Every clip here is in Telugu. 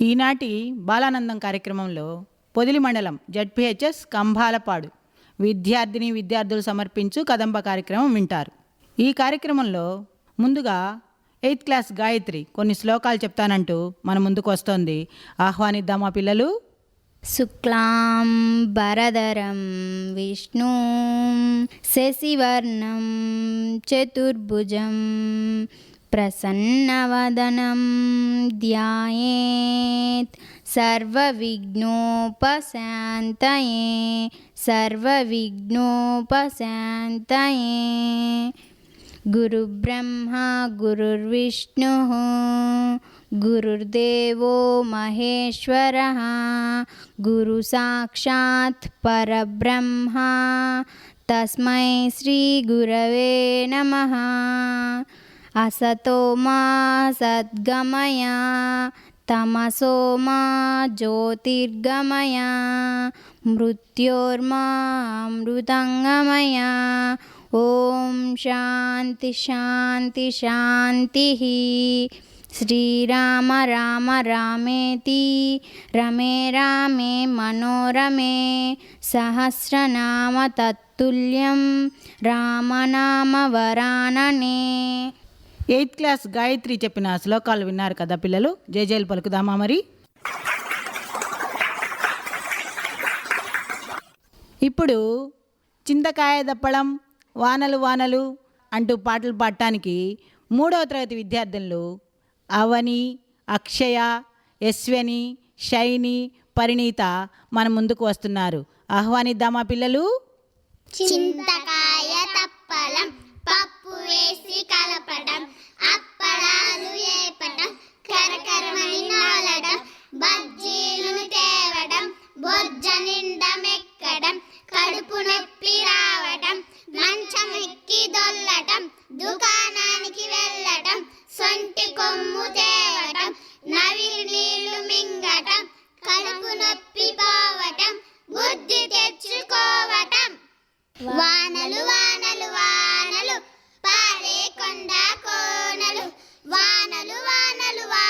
ఈనాటి బాలానందం కార్యక్రమంలో పొదిలి మండలం జడ్పిహెచ్ఎస్ కంభాలపాడు విద్యార్థిని విద్యార్థులు సమర్పించు కదంబ కార్యక్రమం వింటారు. ఈ కార్యక్రమంలో ముందుగా ఎయిత్ క్లాస్ గాయత్రి కొన్ని శ్లోకాలు చెప్తానంటూ మన ముందుకు వస్తోంది. ఆహ్వానిద్దామా పిల్లలు. శుక్లాం భరధరం విష్ణు శశివర్ణం చతుర్భుజం प्रसन्नवदनं ध्यायेत्। सर्वविघ्नोपशान्तये सर्वविघ्नोपशान्तये। गुरुब्रह्मा गुरुर्विष्णुः गुरुर्देवो महेश्वरः गुरुसाक्षात् परब्रह्मा। तस्मै श्रीगुरवे नमः। అసతో మా సద్గమయ తమసో మా జ్యోతిర్గమయ మృత్యోర్మా అమృతంగమయ ఓం శాంతి శాంతి శాంతి శ్రీరామ రామ రామేతి రమే రామే మనోరమే సహస్రనామ తత్తుల్యం రామనామ వరాననే ఎయిత్ క్లాస్ గాయత్రి చెప్పిన శ్లోకాలు విన్నారు కదా పిల్లలు? జయజయలు పలుకుదామా మరి? ఇప్పుడు చింతకాయ దప్పడం వానలు వానలు అంటూ పాటలు పాడటానికి మూడవ తరగతి విద్యార్థులు అవని అక్షయ యశ్వని శైని పరిణీత మన ముందుకు వస్తున్నారు. ఆహ్వానిద్దామా పిల్లలు? చింతకాయ తప్పలం పప్పు వేసి కలపడం అప్పడాలు ఏపటం కరకరమని నాలడం బజ్జీలను తేవడం బొజ్జ నిండా మెక్కడం కడుపు నొప్పి రావడం మంచం ఎక్కి దొల్లటం దుకాణానికి వెళ్ళటం సొంటి కొమ్ము తేవటం నవిలి నీళ్ళు మింగటం కడుపు నొప్పి పోవటం బుద్ధి తెచ్చుకోవటం. వానలు వానలు వానలు పారే కొండ కోనలు వానలు వానలు వా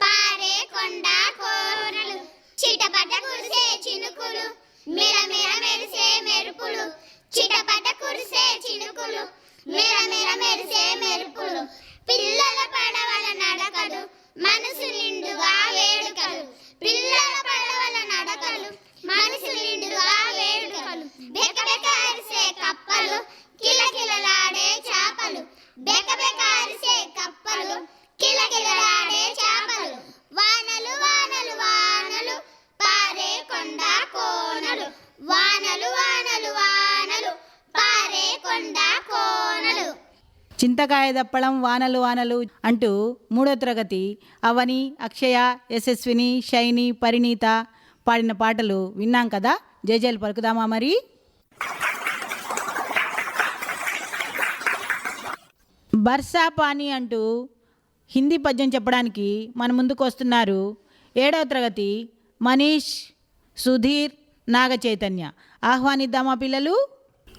పారే కొండ కోనలు చిటపట కురిసే చినుకులు మిరమిర మెరిసే మెరుపులు చిటపట కురిసే చినుకులు మిరమిర మెరిసే మెరుపులు పిల్లల పడవల నడకలు మనసు నిండుగా వేడుకలు పిల్లల పడవల నడకలు మనసు నిండుగా వేడుకలు బెక బెక అరిసే కప్పలు కిలకిలలాడే చేపలు బెక బెక అరిసే కప్పలు కిలకిలలాడే చేపలు వానలు వానలు వానలు పారే కొండ కోనలు వానలు వానలు వానలు పారే కొండ కోనలు చింతకాయ దప్పడం వానలు వానలు అంటూ మూడో తరగతి అవని అక్షయ యశస్విని శైని పరిణీత పాడిన పాటలు విన్నాం కదా? జయజయలు పలుకుదామా మరి? బర్సా పాని అంటూ హిందీ పద్యం చెప్పడానికి మన ముందుకు వస్తున్నారు ఏడవ తరగతి మనీష్ సుధీర్ నాగ చైతన్య ఆహ్వానిద్దామా పిల్లలు?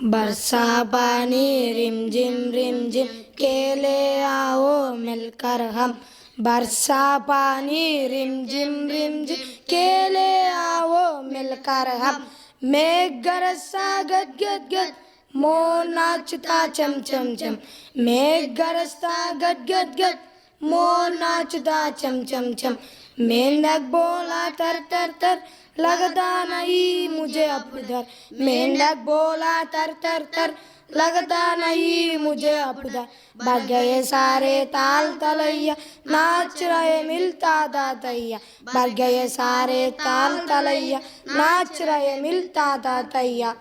बरसा पानी रिम झिम रिम झिम केले आओ मिलकर हम। बरसा पानी रिम झिम रिम झिम केले आओ मिलकर हम। मेघ गरसा गद गद गद, मोर नाचता चम चम चम। मेघ गरजता गद गद गद, मोर नाचता चम चम चम। मेंढक बोला तर तर तर लगता नहीं मुझे अब डर मेंढक बोला तर तर तर लगता नहीं मुझे अब डर भाग गए सारे ताल तलैया नाच रहे मिलता दातैया भाग गए सारे ताल तलैया नाच रहे मिलता दातैया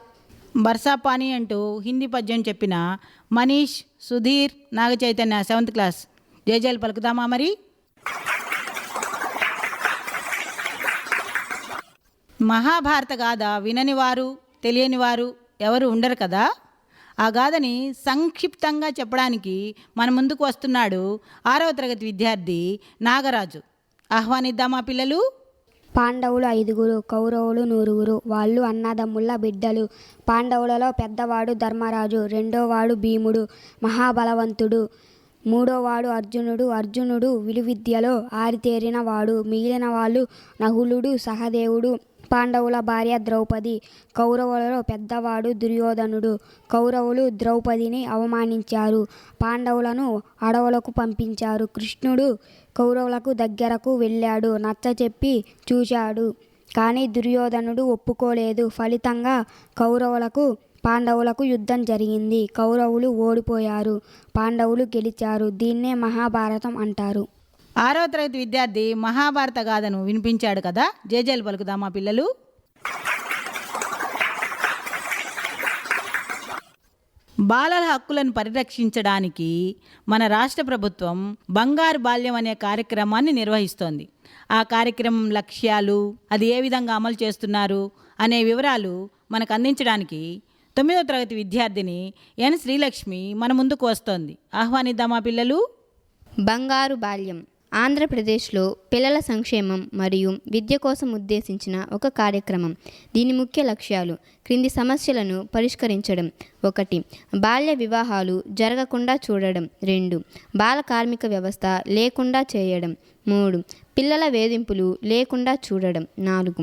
బర్సా పానీ అంటూ హిందీ పద్యం చెప్పిన మనీష్ సుధీర్ నాగ చైతన్య సెవెంత్ క్లాస్ జయజయలు పలుకుదామా మరి మహాభారత గాథ విననివారు తెలియనివారు ఎవరు ఉండరు కదా? ఆ గాథని సంక్షిప్తంగా చెప్పడానికి మన ముందుకు వస్తున్నాడు ఆరవ తరగతి విద్యార్థి నాగరాజు. ఆహ్వానిద్దామా పిల్లలు? పాండవులు ఐదుగురు కౌరవులు నూరుగురు వాళ్ళు అన్నదమ్ముల బిడ్డలు. పాండవులలో పెద్దవాడు ధర్మరాజు రెండోవాడు భీముడు మహాబలవంతుడు. మూడోవాడు అర్జునుడు అర్జునుడు విలువిద్యలో ఆరితేరిన వాడు మిగిలిన వాళ్ళు నహులుడు సహదేవుడు. పాండవుల భార్య ద్రౌపది. కౌరవులలో పెద్దవాడు దుర్యోధనుడు. కౌరవులు ద్రౌపదిని అవమానించారు. పాండవులను అడవులకు పంపించారు. కృష్ణుడు కౌరవులకు దగ్గరకు వెళ్ళాడు. నచ్చ చెప్పి చూశాడు. కానీ దుర్యోధనుడు ఒప్పుకోలేదు. ఫలితంగా కౌరవులకు పాండవులకు యుద్ధం జరిగింది. కౌరవులు ఓడిపోయారు. పాండవులు గెలిచారు. దీన్నే మహాభారతం అంటారు. ఆరవ తరగతి విద్యార్థి మహాభారత గాథను వినిపించాడు కదా. జేజేలు పలుకుదామా పిల్లలు. బాలల హక్కులను పరిరక్షించడానికి మన రాష్ట్ర ప్రభుత్వం బంగారు బాల్యం అనే కార్యక్రమాన్ని నిర్వహిస్తోంది. ఆ కార్యక్రమం లక్ష్యాలు అది ఏ విధంగా అమలు చేస్తున్నారు అనే వివరాలు మనకు అందించడానికి తొమ్మిదవ తరగతి విద్యార్థిని ఎన్ శ్రీలక్ష్మి మన ముందుకు వస్తోంది. ఆహ్వానిద్దామా పిల్లలు. బంగారు బాల్యం. ఆంధ్రప్రదేశ్లో పిల్లల సంక్షేమం మరియు విద్య కోసం ఉద్దేశించిన ఒక కార్యక్రమం. దీని ముఖ్య లక్ష్యాలు క్రింది సమస్యలను పరిష్కరించడం. ఒకటి బాల్య వివాహాలు జరగకుండా చూడడం. రెండు బాల కార్మిక వ్యవస్థ లేకుండా చేయడం. మూడు పిల్లల వేధింపులు లేకుండా చూడడం. నాలుగు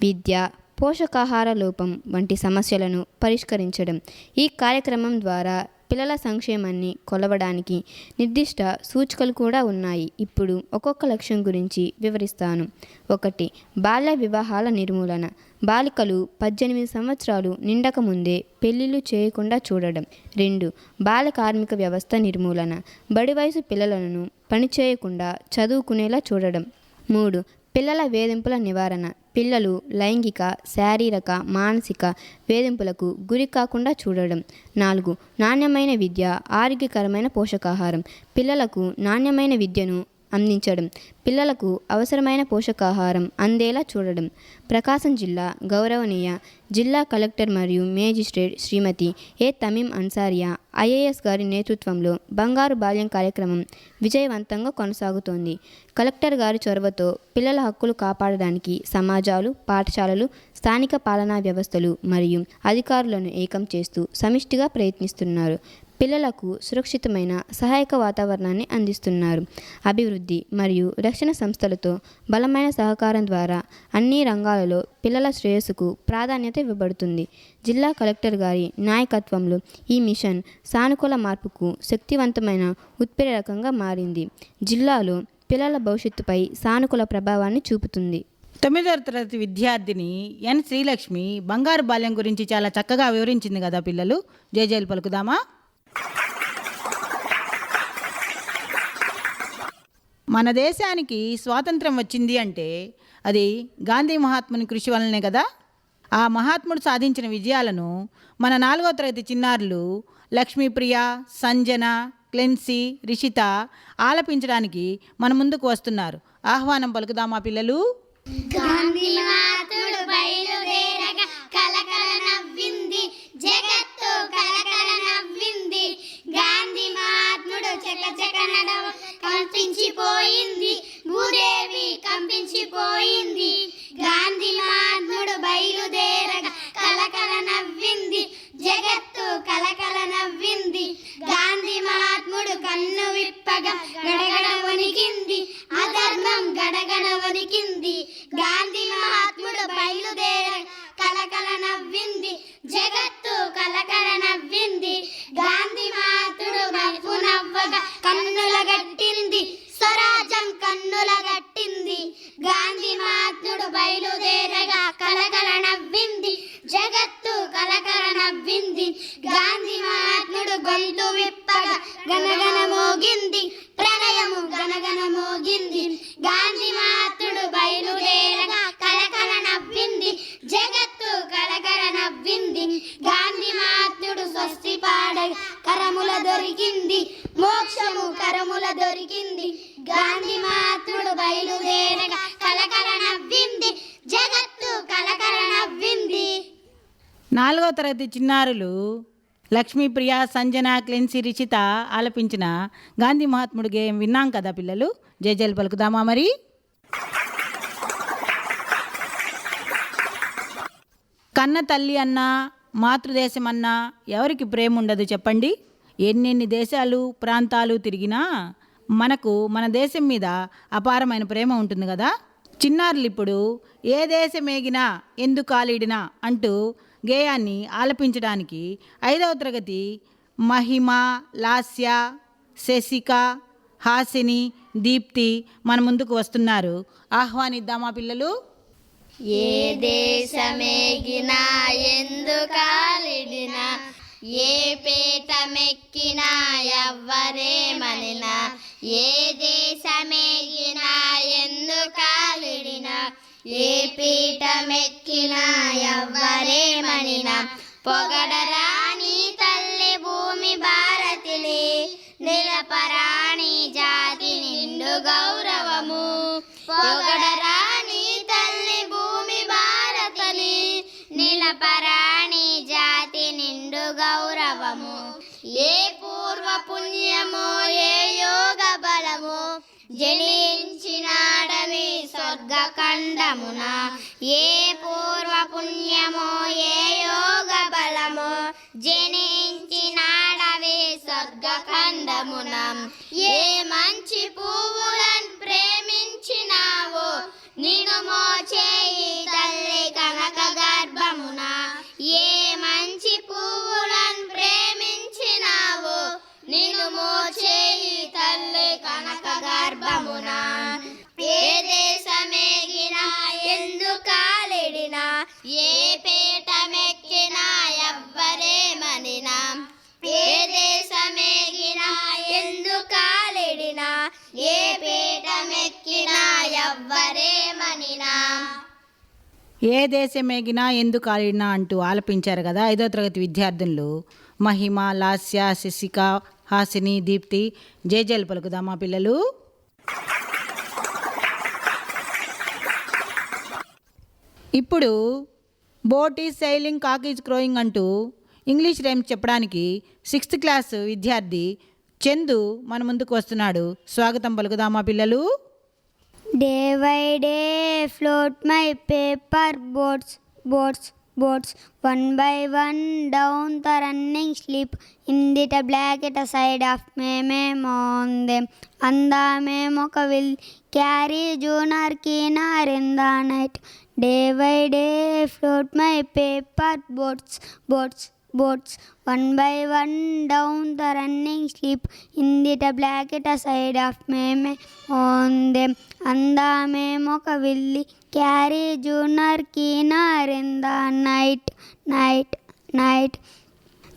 విద్య పోషకాహార లోపం వంటి సమస్యలను పరిష్కరించడం. ఈ కార్యక్రమం ద్వారా పిల్లల సంక్షేమాన్ని కొలవడానికి నిర్దిష్ట సూచికలు కూడా ఉన్నాయి. ఇప్పుడు ఒక్కొక్క లక్ష్యం గురించి వివరిస్తాను. ఒకటి బాల్య వివాహాల నిర్మూలన. బాలికలు పద్దెనిమిది సంవత్సరాలు నిండక ముందే పెళ్ళిళ్ళు చేయకుండా చూడడం. రెండు బాల కార్మిక వ్యవస్థ నిర్మూలన. బడి వయసు పిల్లలను పనిచేయకుండా చదువుకునేలా చూడడం. మూడు పిల్లల వేధింపుల నివారణ. పిల్లలు లైంగిక శారీరక మానసిక వేధింపులకు గురి కాకుండా చూడడం. నాలుగు నాణ్యమైన విద్య ఆరోగ్యకరమైన పోషకాహారం. పిల్లలకు నాణ్యమైన విద్యను అందించడం పిల్లలకు అవసరమైన పోషకాహారం అందేలా చూడడం. ప్రకాశం జిల్లా గౌరవనీయ జిల్లా కలెక్టర్ మరియు magistrate Shrimati A Tamim Ansariya IAS గారి నేతృత్వంలో బంగారు బాల్యం కార్యక్రమం విజయవంతంగా కొనసాగుతోంది. కలెక్టర్ గారి చొరవతో పిల్లల హక్కులు కాపాడడానికి సమాజాలు పాఠశాలలు స్థానిక పాలనా వ్యవస్థలు మరియు అధికారులను ఏకం చేస్తూ సమిష్టిగా ప్రయత్నిస్తున్నారు. పిల్లలకు సురక్షితమైన సహాయక వాతావరణాన్ని అందిస్తున్నారు. అభివృద్ధి మరియు రక్షణ సంస్థలతో బలమైన సహకారం ద్వారా అన్ని రంగాలలో పిల్లల శ్రేయస్సుకు ప్రాధాన్యత ఇవ్వబడుతుంది. జిల్లా కలెక్టర్ గారి నాయకత్వంలో ఈ మిషన్ సానుకూల మార్పుకు శక్తివంతమైన ఉత్ప్రేరకంగా మారింది. జిల్లాలో పిల్లల భవిష్యత్తుపై సానుకూల ప్రభావాన్ని చూపుతుంది. తొమ్మిదవ తరగతి విద్యార్థిని ఎన్ శ్రీలక్ష్మి బంగారు బాల్యం గురించి చాలా చక్కగా వివరించింది కదా పిల్లలు. జయజయలు పలుకుదామా? మన దేశానికి స్వాతంత్రం వచ్చింది అంటే అది గాంధీ మహాత్ముని కృషి వలనే కదా? ఆ మహాత్ముడు సాధించిన విజయాలను మన నాలుగో తరగతి చిన్నారులు లక్ష్మీప్రియ సంజన క్లెన్సీ రిషిత ఆలపించడానికి మన ముందుకు వస్తున్నారు. ఆహ్వానం పలుకుదామా పిల్లలు? గాంధీ గాంధీ మహాత్ముడు గొంతు విప్పగా గనగన మోగింది. నాలుగో తరగతి చిన్నారులు లక్ష్మీప్రియ సంజన క్లెన్సీ రిషిత ఆలపించిన గాంధీ మహాత్ముడు గేయం విన్నాం కదా పిల్లలు? జయజలు పలుకుదామా మరి? కన్న తల్లి అన్నా మాతృదేశం అన్నా ఎవరికి ప్రేమ ఉండదు చెప్పండి? ఎన్నెన్ని దేశాలు ప్రాంతాలు తిరిగినా మనకు మన దేశం మీద అపారమైన ప్రేమ ఉంటుంది కదా? చిన్నారులు ఇప్పుడు ఏ దేశమేగినా ఎందుకు కాలిడినా అంటూ గేయాన్ని ఆలపించడానికి ఐదవ తరగతి మహిమ లాస్య శశిక హాసిని దీప్తి మన ముందుకు వస్తున్నారు. ఆహ్వానిద్దామా పిల్లలు. ఏ దేశమేగినా ఎందుకాలిడినా ఏ పీట మెక్కినా ఎవ్వరేమనినా ఏ దేశమేగినా ఎందుకాలిడినా ఏ పీఠమెక్కిన ఎవ్వరేమనినా పొగడరాని తల్లి భూమి భారతిని నిలపరాణి జాతి నిండు గౌరవము. పొగడరాని తల్లి భూమి భారతిని నిలపరాణి జాతి నిండు గౌరవము. ఏ పూర్వ పుణ్యమో ఏ యోగ బలము జనించినాడని స్వర్గఖండమున ఏ పూర్వ పుణ్యమో ఏ యోగ బలము జనించినాడవి స్వర్గ ఖండమున ఏ మంచి పువ్వులను ప్రేమించినావో నిన్ను మోచేయి తల్లి కనక గర్భమున. ఏ మంచి పువ్వులను ప్రేమించినావో నిన్ను మోచేయి తల్లి కనక గర్భమున. ఏ దేశమేగినా ఎందుకాలిడినా ఏ పీట మెక్కినా ఎవ్వరేమనినా ఏ దేశమేగినా ఎందుకాలిడినా ఏ పీట మెక్కినా ఎవ్వరేమనినా ఏ దేశమేగినా ఎందుకు ఆడినా అంటూ ఆలపించారు కదా ఐదో తరగతి విద్యార్థులు. మహిమ లాస్య శశిక హాసిని దీప్తి జేజేలు పలుకుదామా పిల్లలు. ఇప్పుడు boat is sailing cock is crowing అంటూ ఇంగ్లీష్ రైమ్ చెప్పడానికి సిక్స్త్ క్లాస్ విద్యార్థి చందు మన ముందుకు వస్తున్నాడు. స్వాగతం పలుకుదామా పిల్లలు? Day by day float my paper boats boats boats one by one down the running sleep in the black it side of మేమే మోందే అందా మేము ఒక విల్ క్యారీ జూనర్ కీనార్ in the night memoka will carry junior keener in the night. Day by day float my paper boats, boats, boats. One by one down the running slip. In the black at the side of me, mem on them. And the memoka will carry junior keener in the night, night, night.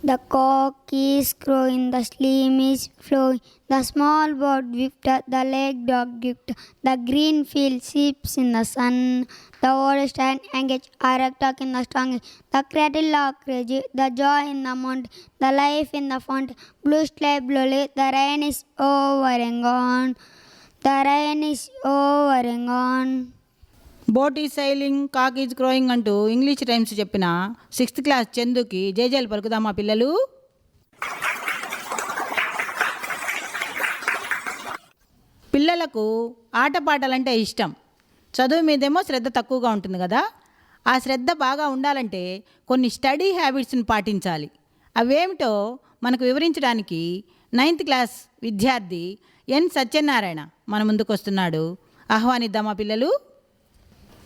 The cock is crowing, the stream is flowing, the small boat whipped, the lake dog dipped, the green field sleeps in the sun, the old stand engaged, are talk in the strong, the cradle of crazy, the joy in the mount, the life in the font, blue sky blue, the rain is over and gone, the rain is over and gone. Boat is sailing cock is crowing అంటూ ఇంగ్లీష్ టైమ్స్ చెప్పిన సిక్స్త్ క్లాస్ చందుకి జేజేలు పలుకుదామా పిల్లలు. పిల్లలకు ఆటపాటలంటే ఇష్టం. చదువు మీదేమో శ్రద్ధ తక్కువగా ఉంటుంది కదా. ఆ శ్రద్ధ బాగా ఉండాలంటే కొన్ని స్టడీ హ్యాబిట్స్ని పాటించాలి. అవేమిటో మనకు వివరించడానికి నైన్త్ క్లాస్ విద్యార్థి ఎన్ సత్యనారాయణ మన ముందుకు వస్తున్నాడు ఆహ్వానిద్దామా పిల్లలు.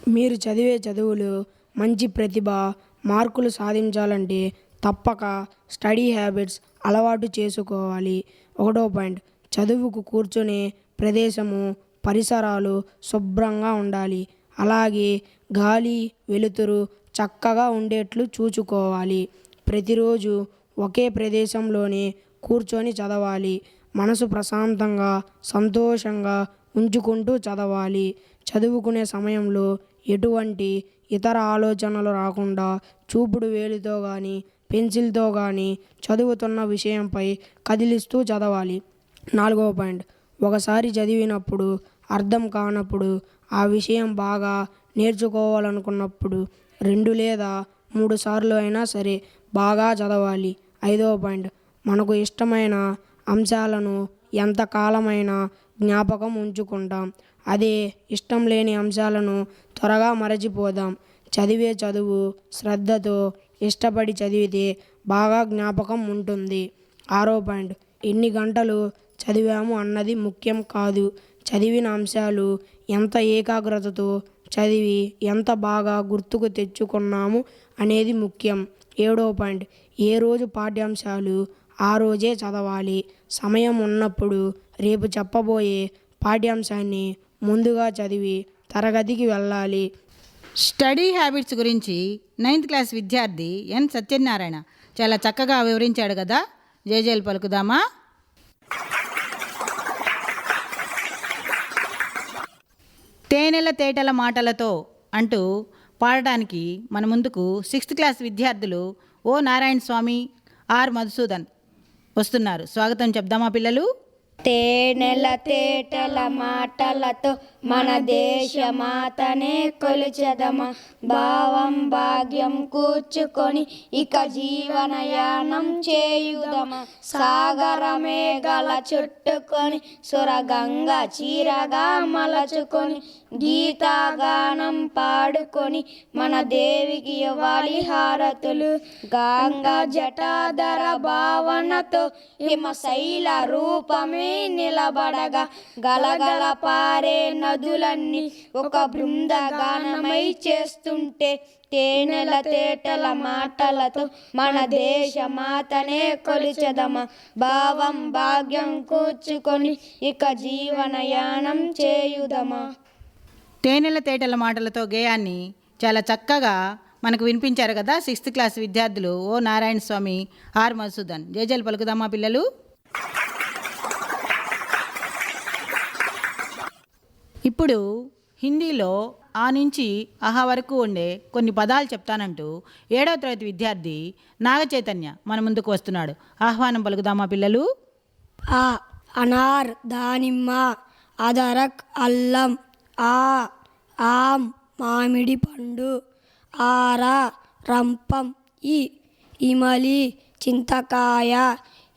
మీరు చదివే చదువులు మంచి ప్రతిభ మార్కులు సాధించాలంటే తప్పక స్టడీ హ్యాబిట్స్ అలవాటు చేసుకోవాలి. ఒకటో పాయింట్ చదువుకు కూర్చునే ప్రదేశము పరిసరాలు శుభ్రంగా ఉండాలి. అలాగే గాలి వెలుతురు చక్కగా ఉండేట్లు చూచుకోవాలి. ప్రతిరోజు ఒకే ప్రదేశంలోనే కూర్చొని చదవాలి. మనసు ప్రశాంతంగా సంతోషంగా ఉంచుకుంటూ చదవాలి. చదువుకునే సమయంలో ఎటువంటి ఇతర ఆలోచనలు రాకుండా చూపుడు వేలితో కానీ పెన్సిల్తో కానీ చదువుతున్న విషయంపై కదిలిస్తూ చదవాలి. నాలుగవ పాయింట్. ఒకసారి చదివినప్పుడు అర్థం కానప్పుడు ఆ విషయం బాగా నేర్చుకోవాలనుకున్నప్పుడు రెండు లేదా మూడు సార్లు అయినా సరే బాగా చదవాలి. ఐదవ పాయింట్. మనకు ఇష్టమైన అంశాలను ఎంతకాలమైనా జ్ఞాపకం ఉంచుకుంటాం. అదే ఇష్టం లేని అంశాలను త్వరగా మరచిపోదాం. చదివే చదువు శ్రద్ధతో ఇష్టపడి చదివితే బాగా జ్ఞాపకం ఉంటుంది. ఆరో పాయింట్. ఎన్ని గంటలు చదివాము అన్నది ముఖ్యం కాదు. చదివిన అంశాలు ఎంత ఏకాగ్రతతో చదివి ఎంత బాగా గుర్తుకు తెచ్చుకున్నాము అనేది ముఖ్యం. ఏడో పాయింట్. ఏ రోజు పాఠ్యాంశాలు ఆ రోజే చదవాలి. సమయం ఉన్నప్పుడు రేపు చెప్పబోయే పాఠ్యాంశాన్ని ముందుగా చదివి తరగతికి వెళ్ళాలి. స్టడీ హ్యాబిట్స్ గురించి నైన్త్ క్లాస్ విద్యార్థి ఎన్ సత్యనారాయణ చాలా చక్కగా వివరించాడు కదా. జేజేలు పలుకుదామా? తేనెల తేటల మాటలతో అంటూ పాడటానికి మన ముందుకు సిక్స్త్ క్లాస్ విద్యార్థులు ఓ నారాయణ స్వామి ఆర్ మధుసూదన్ వస్తున్నారు. స్వాగతం చెప్దామా పిల్లలు? తేనెల తేటల మాటలతో మన దేశమాతనే కొలిచెదమా? భావం భాగ్యం కూర్చుకొని ఇక జీవనయానం చేయుదమా? సాగర మేఘల చుట్టుకొని సురగంగ చీరగా మలచుకొని గీతాగానం పాడుకొని మన దేవికి ఇవ్వాలి హారతులు. గంగా జటాధర భావనతో హిమశైల రూపమే నిలబడగా గలగల పారే నదులన్నీ ఒక బృందగానమై చేస్తుంటే తేనెల తేటల మాటలతో మన దేశ మాతనే కొలిచెదమ? భావం భాగ్యం కూర్చుకొని ఇక జీవనయానం చేయుదమా? తేనెల తేటల మాటలతో గేయాన్ని చాలా చక్కగా మనకు వినిపించారు కదా సిక్స్త్ క్లాస్ విద్యార్థులు ఓ నారాయణ స్వామి ఆర్ మధుసూదన్. జయజలు పలుకుదామా పిల్లలు? ఇప్పుడు హిందీలో ఆ నుంచి ఆహా వరకు ఉండే కొన్ని పదాలు చెప్తానంటూ ఏడవ తరగతి విద్యార్థి నాగచైతన్య మన ముందుకు వస్తున్నాడు. ఆహ్వానం పలుకుదామా పిల్లలు? ఆ అనార్ దానిమ్మ అదరక్ అల్లం ఆ ఆమ్ మామిడి పండు ఆరా రంపం ఈ ఇమలి చింతకాయ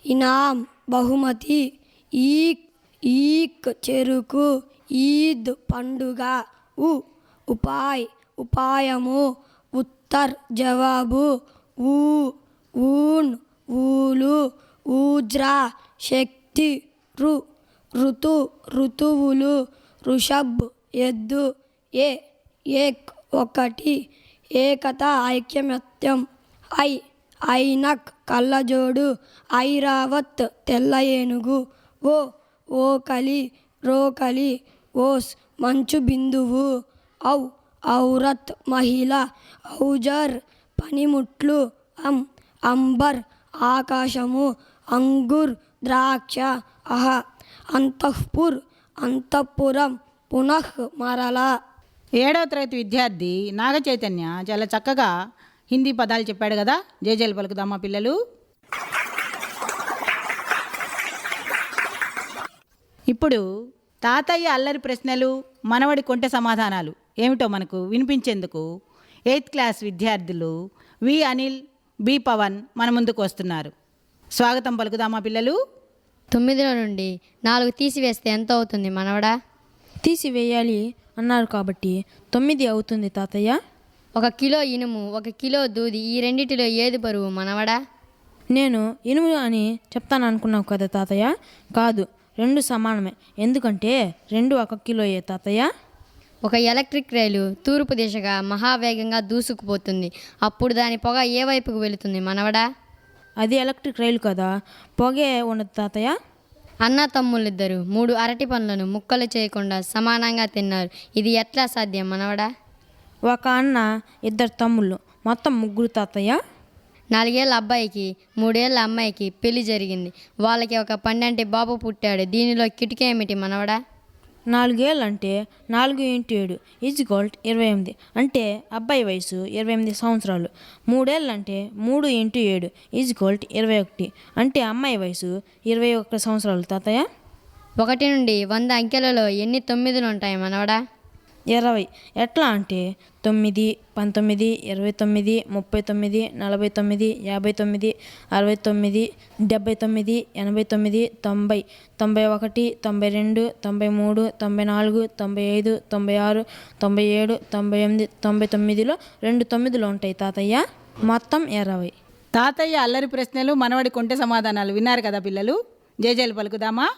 ఇనాం బహుమతి ఈక్ ఈక్ చెరుకు ఈద్ పండుగ. ఉ. ఉపాయ్. ఉపాయము. ఉత్తర్. జవాబు. ఊ. ఊన్. ఊలు. ఊజ్రా. శక్తి. రు. ఋతు. ఋతువులు. ఋషభ్ ఎద్దు. ఏ. ఏక్. ఒకటి. ఏకత ఐక్యమత్యం. ఐ. ఐనక్. కళ్ళజోడు. ఐరావత్. తెల్ల ఏనుగు ఓ. ఓకలి. రోకలి. ఓస్ మంచు బిందువు. ఔ ఔరత్ మహిళ ఔజర్ పనిముట్లు అం అంబర్ ఆకాశము అంగుర్ ద్రాక్ష అహ అంతఃపుర్ అంతఃపురం పునః మరల. ఏడవ తరగతి విద్యార్థి నాగ చైతన్య చాలా చక్కగా హిందీ పదాలు చెప్పాడు కదా. జేజేలు పలుకుదామా పిల్లలు. ఇప్పుడు తాతయ్య అల్లరి ప్రశ్నలు మనవడి కొంటె సమాధానాలు. ఏమిటో మనకు వినిపించేందుకు ఎయిత్ క్లాస్ విద్యార్థులు వి అనిల్ బి పవన్ మన ముందుకు వస్తున్నారు. స్వాగతం పలుకుదామా పిల్లలు. తొమ్మిదిలో నుండి నాలుగు తీసివేస్తే ఎంత అవుతుంది మనవడా? తీసివేయాలి అన్నారు కాబట్టి తొమ్మిది అవుతుంది తాతయ్య. ఒక కిలో ఇనుము ఒక కిలో దూది ఈ రెండిటిలో ఏది బరువు మనవడా? నేను ఇనుము అని చెప్తాను అనుకున్నావు కదా తాతయ్య. కాదు రెండు సమానమే. ఎందుకంటే రెండు ఒక కిలోయే తాతయ్య. ఒక ఎలక్ట్రిక్ రైలు తూర్పు దిశగా మహావేగంగా దూసుకుపోతుంది. అప్పుడు దాని పొగ ఏ వైపుకు వెళుతుంది మనవడా? అది ఎలక్ట్రిక్ రైలు కదా. పొగే ఉండదు తాతయ్య. అన్న తమ్ముళ్ళిద్దరు మూడు అరటి పండ్లను ముక్కలు చేయకుండా సమానంగా తిన్నారు. ఇది ఎట్లా సాధ్యం మనవడా? ఒక అన్న ఇద్దరు తమ్ముళ్ళు. మొత్తం ముగ్గురు తాతయ్య. నాలుగేళ్ళ అబ్బాయికి మూడేళ్ళ అమ్మాయికి పెళ్ళి జరిగింది. వాళ్ళకి ఒక పండంటి బాబు పుట్టాడు. దీనిలో కిటికీ ఏమిటి మనవడా? నాలుగేళ్ళు అంటే నాలుగు ఇంటూ ఏడు ఈజ్ గోల్డ్ ఇరవై ఎనిమిది. అంటే అబ్బాయి వయసు ఇరవై ఎనిమిది సంవత్సరాలు. మూడేళ్ళు అంటే మూడు ఇంటూ ఏడు ఈజ్ గోల్డ్ ఇరవై ఒకటి. అంటే అమ్మాయి వయసు ఇరవై ఒక్క సంవత్సరాలు తాతయ్య. ఒకటి నుండి వంద అంకెలలో ఎన్ని తొమ్మిదిలు ఉంటాయి మనవడా? ఇరవై. ఎట్లా అంటే తొమ్మిది పంతొమ్మిది ఇరవై తొమ్మిది ముప్పై తొమ్మిది నలభై తొమ్మిది యాభై తొమ్మిది అరవై తొమ్మిది డెబ్బై తొమ్మిది ఎనభై తొమ్మిది తొంభై. తొంభై ఒకటి తొంభై రెండు తొంభై మూడు తొంభై నాలుగు తొంభై ఐదు తొంభై ఆరు తొంభై ఏడు తొంభై ఎనిమిది తొంభై తొమ్మిదిలో రెండు తొమ్మిదిలో ఉంటాయి తాతయ్య. మొత్తం ఇరవై. తాతయ్య అల్లరి ప్రశ్నలు మనవడి కొంటె సమాధానాలు విన్నారు కదా పిల్లలు? జేజేలు పలుకుదామా?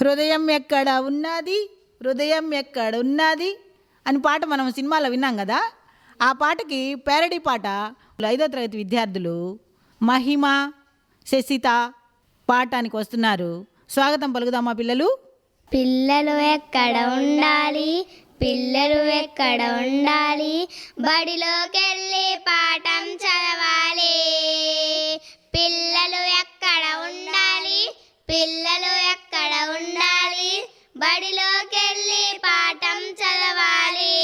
హృదయం ఎక్కడ ఉన్నది? హృదయం ఎక్కడ ఉన్నది? అని పాట మనం సినిమాలో విన్నాం కదా? ఆ పాటకి పేరడీ పాట ఐదో తరగతి విద్యార్థులు మహిమ శశిత పాడటానికి వస్తున్నారు. స్వాగతం పలుకుదామా పిల్లలు? పిల్లలు ఎక్కడ ఉండాలి? పిల్లలు ఎక్కడ ఉండాలి? బడిలోకెళ్ళి పాఠం చదవాలి. పిల్లలు ఎక్కడ ఉండాలి? పిల్లలు ఎక్కడ ఉండాలి? బడిలోకెళ్ళి పాఠం చదవాలి.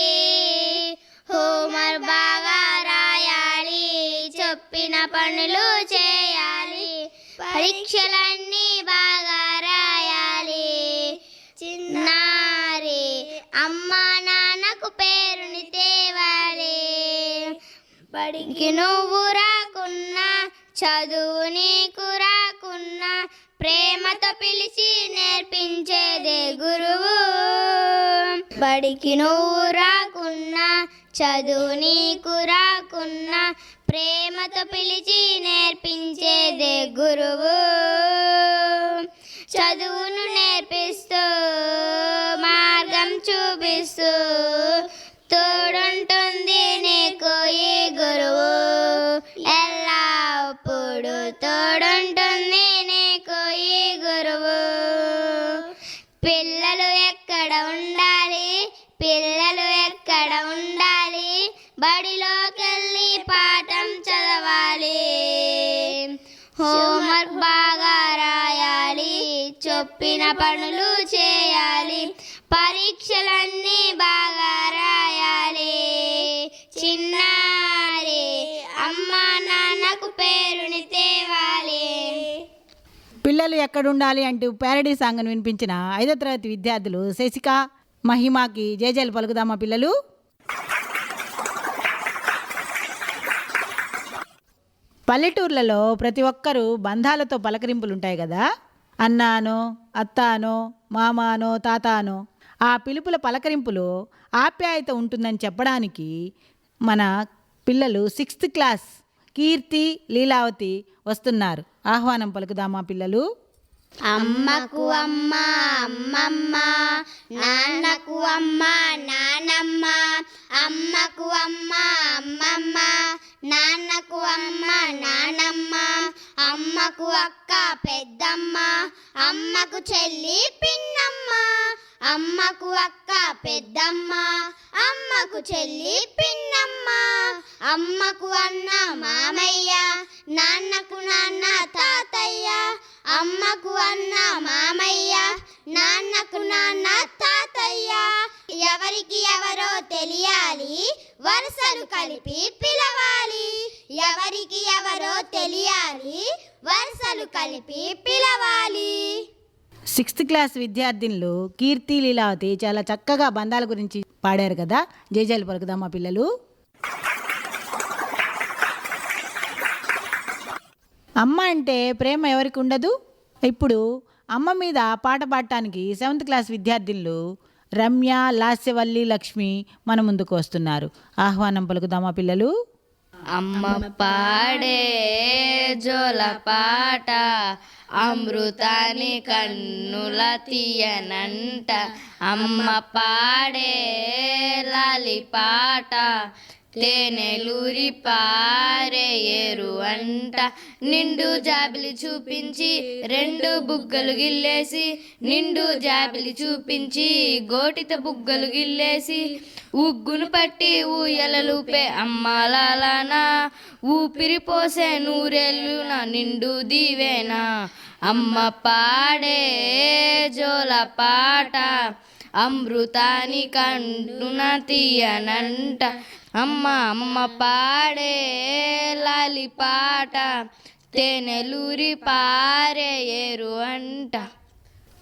హోంవర్క్ బాగా రాయాలి. చెప్పిన పనులు చేయాలి. పరీక్షలన్నీ బాగా రాయాలి. చిన్నారి అమ్మ నాన్నకు పేరుని తేవాలి. బడికి నువ్వు రాకున్నా చదువు పిలిచి నేర్పించేదే గురువు. బడికి నువ్వు రాకున్నా చదువు నీకు రాకున్నా ప్రేమతో పిలిచి నేర్పించేదే గురువు. చదువును నేర్పిస్తూ మార్గం చూపిస్తూ పిల్లలు ఎక్కడ ఉండాలి? బడిలోకెళ్ళి పాఠం చదవాలి. హోంవర్క్ బాగా రాయాలి. చెప్పిన పనులు చేయాలి. పరీక్షలన్నీ బాగా రాయాలి. చిన్నారి అమ్మా నాన్నకు పేరుని తేవాలి. పిల్లలు ఎక్కడుండాలి అంటూ ప్యారడీ సాంగ్ను వినిపించిన ఐదో తరగతి విద్యార్థులు శశిక మహిమాకి జేజేలు పలుకుదామా పిల్లలు? పల్లెటూర్లలో ప్రతి ఒక్కరూ బంధాలతో పలకరింపులు ఉంటాయి కదా. అన్నానో అత్తానో మామానో తాతానో ఆ పిలుపుల పలకరింపులో ఆప్యాయత ఉంటుందని చెప్పడానికి మన పిల్లలు సిక్స్త్ క్లాస్ కీర్తి లీలావతి వస్తున్నారు. ఆహ్వానం పలుకుదామా పిల్లలు? అమ్మకు అమ్మ అమ్మమ్మ నాన్నకు అమ్మ నానమ్మ అమ్మకు అమ్మ అమ్మమ్మ నాన్నకు అమ్మ నానమ్మ అమ్మకు అక్క పెద్దమ్మ అమ్మకు చెల్లి పిన్నమ్మ అమ్మకు అక్క పెద్దమ్మ అమ్మకు చెల్లి పిన్నమ్మ అమ్మకు అన్న మామయ్య నాన్నకు నాన్న తాతయ్య అమ్మకు అన్న మామయ్య నాన్నకు నాన్న తాతయ్య. ఎవరికి ఎవరో తెలియాలి వరుసలు కలిపి పిలవాలి. ఎవరికి ఎవరో తెలియాలి వరుసలు కలిపి పిలవాలి. సిక్స్త్ క్లాస్ విద్యార్థినులు కీర్తి లీలావతి చాలా చక్కగా బంధాల గురించి పాడారు కదా. జేజేలు పలుకుదామా పిల్లలు. అమ్మ అంటే ప్రేమ ఎవరికి ఉండదు? ఇప్పుడు అమ్మ మీద పాట పాడటానికి సెవెంత్ క్లాస్ విద్యార్థినులు రమ్య లాస్యవల్లి లక్ష్మి మన ముందుకు వస్తున్నారు. ఆహ్వానం పలుకుదామా పిల్లలు. అమ్మ పాడే జోల పాట అమృతాని కన్నుల తీయనంట. అమ్మ పాడే లాలి పాట తేనెలూరి పారే ఏరు అంట. నిండు జాబిలి చూపించి రెండు బుగ్గలు గిల్లేసి నిండు జాబిలి చూపించి గోటిత బుగ్గలు గిల్లేసి ఉగ్గును పట్టి ఊయలలుపే అమ్మలాలానా. ఊపిరి పోసే నా నిండు దీవేనా. అమ్మ పాడే జోల పాట. అమృతాని కండున తీయనంట. అమ్మ అమ్మ పాడే లాలి పాట తేనెలూరి పారే ఏరు అంట.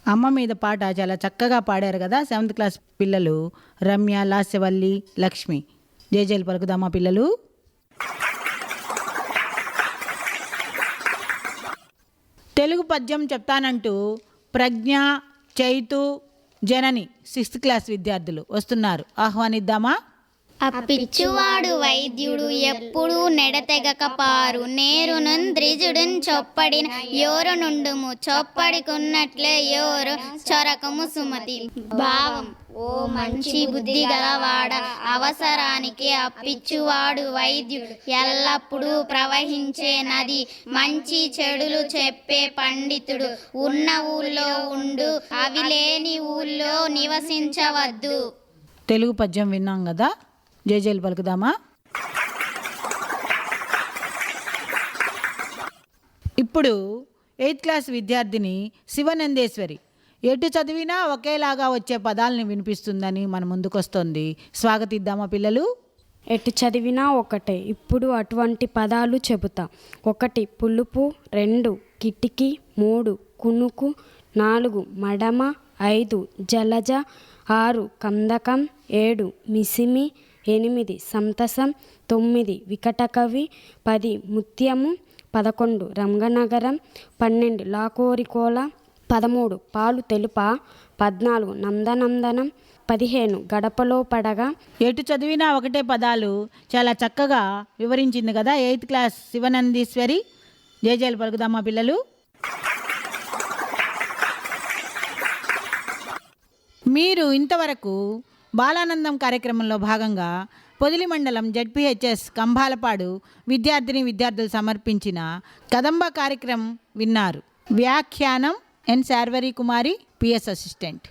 అమ్మ మీద పాట చాలా చక్కగా పాడారు కదా సెవెంత్ క్లాస్ పిల్లలు. రమ్య లాస్యవల్లి లక్ష్మి. జేజేలు పలుకుదామా పిల్లలు. తెలుగు పద్యం చెప్తానంటూ ప్రజ్ఞ చైతు జనని సిక్స్త్ క్లాస్ విద్యార్థులు వస్తున్నారు. ఆహ్వానిద్దామా? అప్పిచ్చువాడు వైద్యుడు ఎప్పుడు నెడతెగక పారు. నేరును ద్రిజుడున్ చొప్పడిన యోరు నుండుము. చొప్పడికున్నట్లే యోరు చొరకము సుమతి. భావం. ఓ మంచి బుద్ధి గలవాడ అవసరానికి అప్పిచ్చువాడు వైద్యుడు. ఎల్లప్పుడూ ప్రవహించే నది మంచి చెడులు చెప్పే పండితుడు. ఉన్న ఊళ్ళో ఉండు అవి లేని ఊళ్ళో నివసించవద్దు. తెలుగు పద్యం విన్నాం కదా జేజేలు పలుకుదామా? ఇప్పుడు ఎయిత్ క్లాస్ విద్యార్థిని శివనందేశ్వరి. ఎటు చదివినా ఒకేలాగా వచ్చే పదాలని వినిపిస్తుందని మన ముందుకొస్తుంది. స్వాగతిద్దామా పిల్లలు? ఎటు చదివినా ఒకటే. ఇప్పుడు అటువంటి పదాలు చెబుతా. ఒకటి పులుపు. రెండు కిటికీ. మూడు కునుకు. నాలుగు మడమ. ఐదు జలజ. ఆరు కందకం. ఏడు మిసిమి. ఎనిమిది సంతసం. తొమ్మిది వికటకవి. పది ముత్యము. పదకొండు రంగనగరం. పన్నెండు లాకోరికోల పదమూడు పాలు తెలుప. పద్నాలుగు నందనందనం. పదిహేను గడపలో పడగా. ఎటు చదివినా ఒకటే పదాలు చాలా చక్కగా వివరించింది కదా. Eighth class శివనందీశ్వరి. జయజయలు పలుకుదామా పిల్లలు. మీరు ఇంతవరకు బాలానందం కార్యక్రమంలో భాగంగా పొదిలి మండలం జడ్పిహెచ్ఎస్ కంభాలపాడు విద్యార్థిని విద్యార్థులు సమర్పించిన కదంబ కార్యక్రమం విన్నారు. వ్యాఖ్యానం N Sharvari Kumari PS assistant.